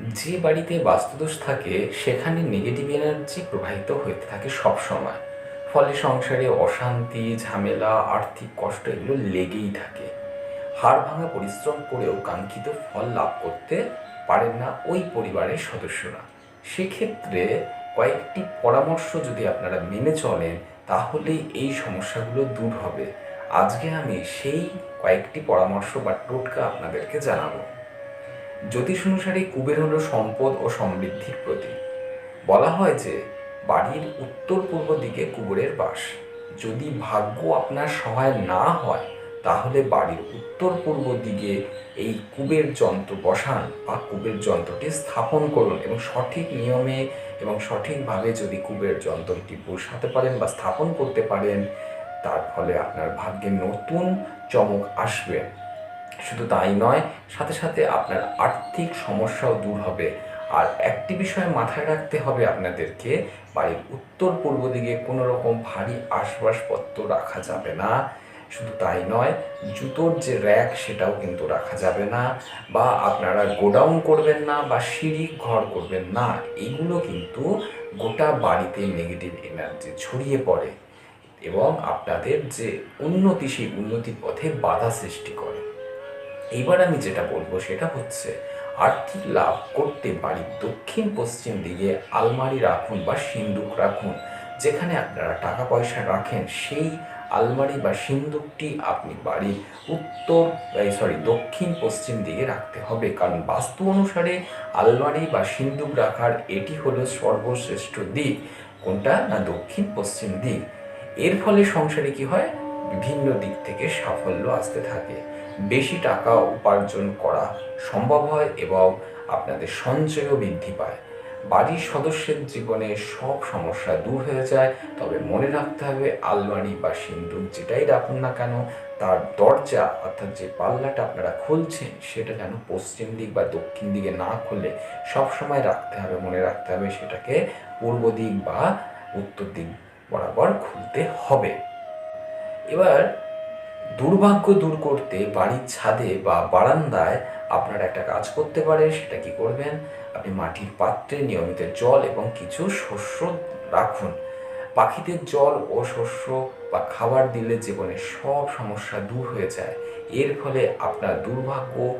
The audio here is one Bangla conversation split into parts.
যে বাড়িতে বাস্তুদোষ থাকে, সেখানে নেগেটিভ এনার্জি প্রবাহিত হতে থাকে সব সময় ফলে সংসারে অশান্তি, ঝামেলা, আর্থিক কষ্ট এগুলো লেগেই থাকে। হাড় ভাঙা পরিশ্রম করেও কাঙ্ক্ষিত ফল লাভ করতে পারেন না ওই পরিবারের সদস্যরা। সেক্ষেত্রে কয়েকটি পরামর্শ যদি আপনারা মেনে চলেন তাহলে এই সমস্যাগুলো দূর হবে। আজকে আমি সেই কয়েকটি পরামর্শ বা টোটকা আপনাদেরকে জানাব। জ্যোতিষ অনুসারে কুবের হলো সম্পদ ও সমৃদ্ধির প্রতীক। বলা হয় যে, বাড়ির উত্তর পূর্ব দিকে কুবেরের বাস। যদি ভাগ্য আপনার সহায় না হয়, তাহলে বাড়ির উত্তর পূর্ব দিকে এই কুবের যন্ত্র বসান বা কুবের যন্ত্রটি স্থাপন করুন এবং সঠিক নিয়মে এবং সঠিকভাবে যদি কুবের যন্ত্রটি বসাতে পারেন বা স্থাপন করতে পারেন, তার ফলে আপনার ভাগ্যে নতুন চমক আসবে। শুধু তাই নয়, সাথে সাথে আপনার আর্থিক সমস্যাও দূর হবে। আর একটি বিষয় মাথায় রাখতে হবে আপনাদেরকে, বাড়ির উত্তর পূর্ব দিকে কোনো রকম ভারী আসবাবপত্র রাখা যাবে না। শুধু তাই নয়, জুতোর যে র্যাক সেটাও কিন্তু রাখা যাবে না। বা আপনারা গোডাউন করবেন না বা সিঁড়ি ঘর করবেন না, এগুলো কিন্তু গোটা বাড়িতে নেগেটিভ এনার্জি ছড়িয়ে পড়ে এবং আপনাদের যে উন্নতি, সেই উন্নতির পথে বাধা সৃষ্টি করে। এইবার আমি যেটা বলব সেটা হচ্ছে, আর্থিক লাভ করতে বাড়ির দক্ষিণ পশ্চিম দিকে আলমারি রাখুন বা সিন্দুক রাখুন, যেখানে আপনারা টাকা পয়সা রাখেন, সেই আলমারি বা সিন্দুকটি আপনি বাড়ির উত্তর সরি দক্ষিণ পশ্চিম দিকে রাখতে হবে। কারণ বাস্তু অনুসারে আলমারি বা সিন্দুক রাখার এটি হলো সর্বশ্রেষ্ঠ দিক। কোনটা? না, দক্ষিণ পশ্চিম দিক। এর ফলে সংসারে কি হয়? বিভিন্ন দিক থেকে সাফল্য আসতে থাকে। বেশি টাকা উপার্জন করা সম্ভব হয় এবং আপনাদের সঞ্চয়ও বৃদ্ধি পায়। বাড়ির সদস্যের জীবনে সব সমস্যা দূর হয়ে যায়, তবে মনে রাখতে হবে আলমারি বা সিন্দুক যেটাই রাখুন না কেন, তার দরজা অর্থাৎ যে পাল্লাটা আপনারা খুলছেন সেটা যেন পশ্চিম দিক বা দক্ষিণ দিকে না খুলে সব সময় রাখতে হবে, মনে রাখতে হবে সেটাকে পূর্ব দিক বা উত্তর দিক বরাবর খুলতে হবে। এবার দুর্ভাগ্য দূর করতে বাড়ির ছাদে বা বারান্দায় আপনারা একটা কাজ করতে পারেন, সেটা কি করবেন? আপনি মাটির পাত্রে নিয়মিত জল এবং কিছু শস্য রাখুন। পাখিদের জল ও শস্য বা খাবার দিলে জীবনে সব সমস্যা দূর হয়ে যায়। এর ফলে আপনার দুর্ভাগ্য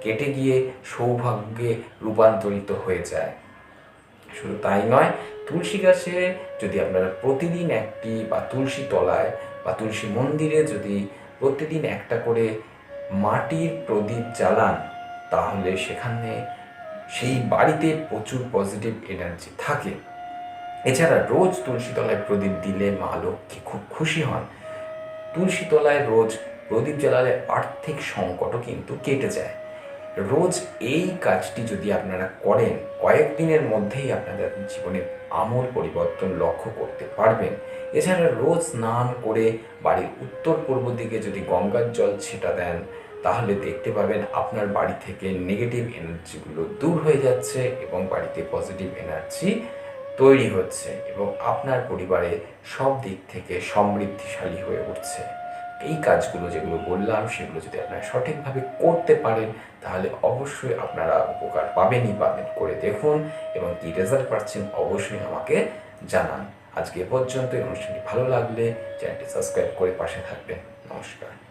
কেটে গিয়ে সৌভাগ্যে রূপান্তরিত হয়ে যায়। শুধু তাই নয়, তুলসী গাছে যদি আপনারা প্রতিদিন একটি বা তুলসী তলায় বা তুলসী মন্দিরে যদি প্রতিদিন একটা করে মাটির প্রদীপ জ্বালান, তাহলে সেখানে সেই বাড়িতে প্রচুর পজিটিভ এনার্জি থাকে। এছাড়া রোজ তুলসী তলায় প্রদীপ দিলে মা লক্ষ্মী খুব খুশি হন। তুলসী তলায় রোজ প্রদীপ জ্বালালে আর্থিক সংকটও কিন্তু কেটে যায়। রোজ এই কাজটি যদি আপনারা করেন, কয়েকদিনের মধ্যেই আপনাদের জীবনে আমূল পরিবর্তন লক্ষ্য করতে পারবেন। এছাড়া রোজ স্নান করে বাড়ির উত্তর পূর্ব দিকে যদি গঙ্গার জল ছেটা দেন, তাহলে দেখতে পাবেন আপনার বাড়ি থেকে নেগেটিভ এনার্জিগুলো দূর হয়ে যাচ্ছে এবং বাড়িতে পজিটিভ এনার্জি তৈরি হচ্ছে এবং আপনার পরিবারে সব দিক থেকে সমৃদ্ধিশালী হয়ে উঠছে। এই কাজগুলো যেগুলো বললাম, সেগুলো যদি আপনারা সঠিকভাবে করতে পারেন, তাহলে অবশ্যই আপনারা উপকার পাবেনই পাবেন। করে দেখুন এবং কী রেজাল্ট পাচ্ছেন, অবশ্যই আমাকে জানান। আজকে এ পর্যন্ত এই অনুষ্ঠানটি ভালো লাগলে চ্যানেলটি সাবস্ক্রাইব করে পাশে থাকবেন। নমস্কার।